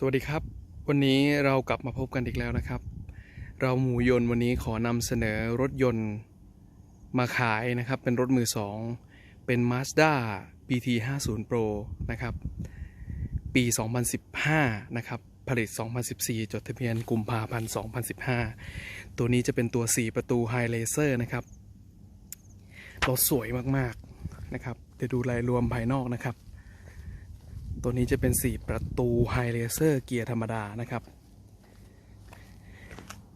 สวัสดีครับ วันนี้เรากลับมาพบกันอีกแล้วนะครับ เราหมูยนต์วันนี้ขอนำเสนอรถยนต์มาขายนะครับ เป็นรถมือสองเป็น Mazda BT 50 Pro นะครับ ปี 2015 นะครับ ผลิต 2014 จดทะเบียนกุมภาพันธ์ 2015 ตัวนี้จะเป็นตัว 4 ประตู High Laser นะครับรถสวยมากๆนะครับเดี๋ยวดูรายรวมภายนอกนะครับ ตัวนี้จะเป็น 4 ประตู High Laser เกียร์ธรรมดานะครับ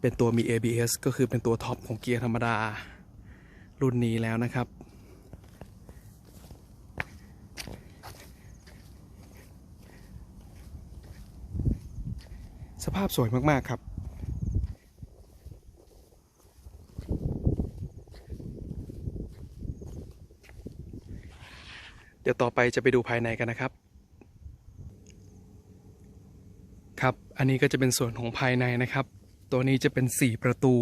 เป็นตัวมี ABS ก็คือเป็นตัวท็อปของเกียร์ธรรมดา รุ่นนี้แล้วนะครับ สภาพสวยมาก ๆ ครับเดี๋ยวต่อไปจะไปดูภายในกันนะครับ ครับ อันนี้ก็จะเป็นส่วนของภายในนะครับ ตัวนี้จะเป็น 4 ประตู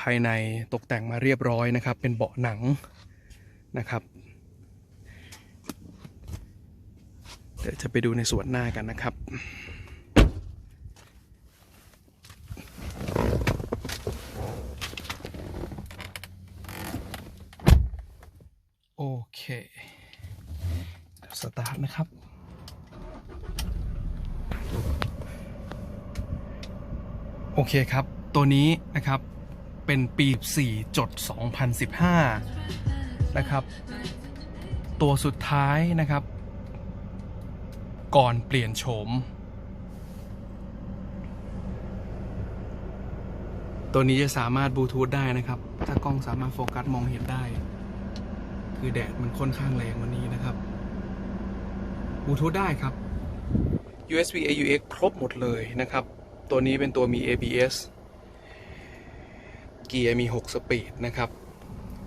ภายในตกแต่งมาเรียบร้อยนะครับ เป็นเบาะหนังนะครับ เดี๋ยวจะไปดูในส่วนหน้ากันนะครับโอเค เดี๋ยวสตาร์ทนะครับ โอเคครับ ตัวนี้นะครับเป็นปี4จด 2015 นะครับ ตัวสุดท้ายนะครับ ก่อนเปลี่ยนโฉม ตัวนี้จะสามารถบลูทูธได้นะครับ ถ้ากล้องสามารถโฟกัสมองเห็นได้ คือแดดมันค่อนข้างแรงวันนี้นะครับบลูทูธได้ครับ USB AUX ครบหมดเลยนะครับ ตัวนี้เป็นตัวมี ABS เกียร์มี 6 สปีดนะครับ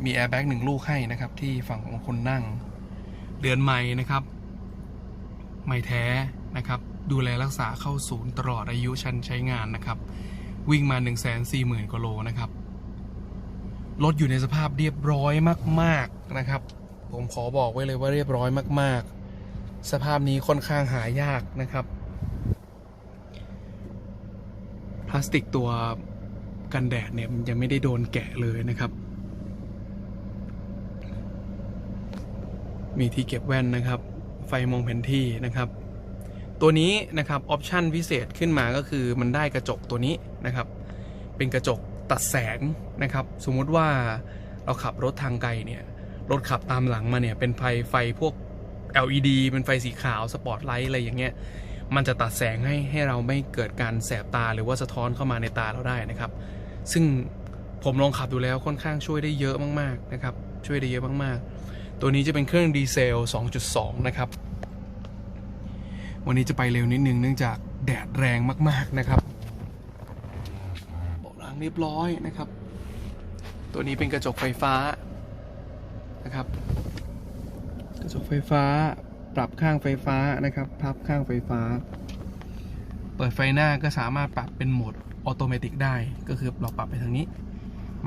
มี Airbag หนึ่งลูกให้นะครับ ที่ฝั่งของคนนั่ง เดือนใหม่นะครับใหม่แท้นะครับ ดูแลรักษาเข้าศูนย์ตลอดอายุชันใช้งานนะครับ วิ่งมา 1 4 0 0 0 0กว่าโลนะครับ รถอยู่ในสภาพเรียบร้อยมาก ๆนะครับ ผมขอบอกไว้เลยว่าเรียบร้อยมาก ๆ สภาพนี้ค่อนข้างหายากนะครับ พลา สติกตัวกันแดดเนี่ยมันยังไม่ได้โดนแกะเลยนะครับ มีที่เก็บแว่นนะครับ ไฟมองแผนที่นะครับ ตัวนี้นะครับออปชันพิเศษขึ้นมาก็คือมันได้กระจกตัวนี้นะครับ เป็นกระจกตัดแสงนะครับ สมมุติว่าเราขับรถทางไกลเนี่ยรถขับตามหลังมาเนี่ยเป็นไฟไฟพวก LED เป็นไฟสีขาวสปอตไลท์อะไรอย่างเงี้ย มันจะตัดแสงให้ให้เราไม่เกิดการแสบตาหรือว่าสะท้อนเข้ามาในตาเราได้นะครับ ซึ่งผมลองขับดูแล้วค่อนข้างช่วยได้เยอะมากๆนะครับ ช่วยได้เยอะมากๆ ตัวนี้จะเป็นเครื่องดีเซล 2.2 นะครับ วันนี้จะไปเร็วนิดนึงเนื่องจากแดดแรงมากๆนะครับเบาะหลังเรียบร้อยนะครับ ตัวนี้เป็นกระจกไฟฟ้านะครับ กระจกไฟฟ้า ปรับข้างไฟฟ้านะครับ พับข้างไฟฟ้า เปิดไฟหน้าก็สามารถปรับเป็นโหมดออโตเมติกได้ก็คือเราปรับไปทางนี้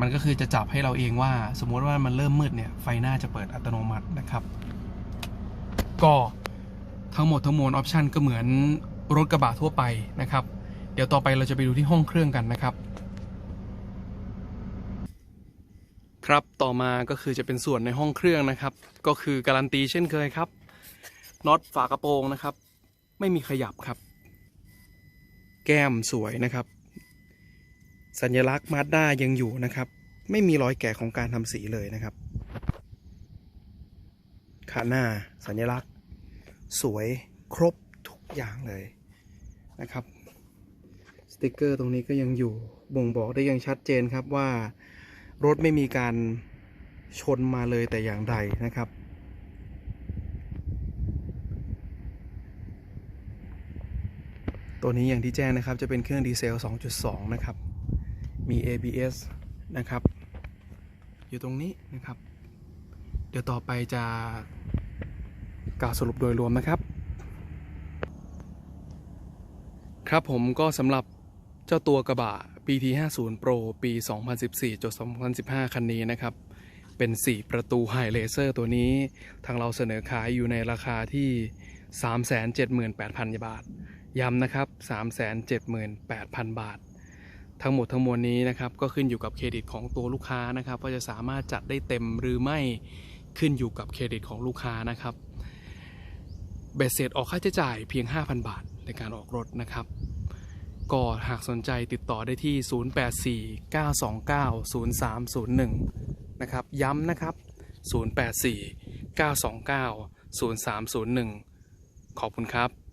มันก็คือจะจับให้เราเองว่า สมมติว่ามันเริ่มมืดเนี่ยไฟหน้าจะเปิดอัตโนมัตินะครับ ก็ทั้งหมดทั้งมวลออปชันก็เหมือนรถกระบะทั่วไปนะครับ เดี๋ยวต่อไปเราจะไปดูที่ห้องเครื่องกันนะครับ ครับต่อมาก็คือจะเป็นส่วนในห้องเครื่องนะครับ ก็คือการันตีเช่นเคยครับ น็อตฝากระโปรงนะครับ ไม่มีขยับครับ แก้มสวยนะครับ สัญลักษณ์มาด้ายังอยู่นะครับ ไม่มีรอยแกะของการทำสีเลยนะครับขาหน้าสัญลักษณ์ สวยครบทุกอย่างเลยนะครับ สติกเกอร์ตรงนี้ก็ยังอยู่บ่งบอกได้อย่างชัดเจนครับว่า รถไม่มีการชนมาเลยแต่อย่างใดนะครับ ตัวนี้อย่างที่แจ้งนะครับจะเป็นเครื่องดีเซล 2.2 นะครับ มี ABS นะครับ อยู่ตรงนี้นะครับ เดี๋ยวต่อไปจะกล่าวสรุปโดยรวมนะครับ ครับผมก็สำหรับเจ้าตัวกระบะ PT 50 Pro ปี 2014จด2015 คันนี้นะครับ เป็น 4 ประตูไฮเลเซอร์ตัวนี้ ทางเราเสนอขายอยู่ในราคาที่ 378,000 บาท ย้ำนะครับ 378,000 บาท ทั้งหมดทั้งมวลนี้นะครับ ก็ขึ้นอยู่กับเครดิตของตัวลูกค้านะครับ ว่าจะสามารถจัดได้เต็มหรือไม่ขึ้นอยู่กับเครดิตของลูกค้านะครับเบ็ดเสร็จออกค่าใช้จ่ายเพียง 5,000 บาทในการออกรถนะครับก็หากสนใจติดต่อได้ที่ 0849290301 นะครับ ย้ำนะครับ 084 929 0301 ขอบคุณครับ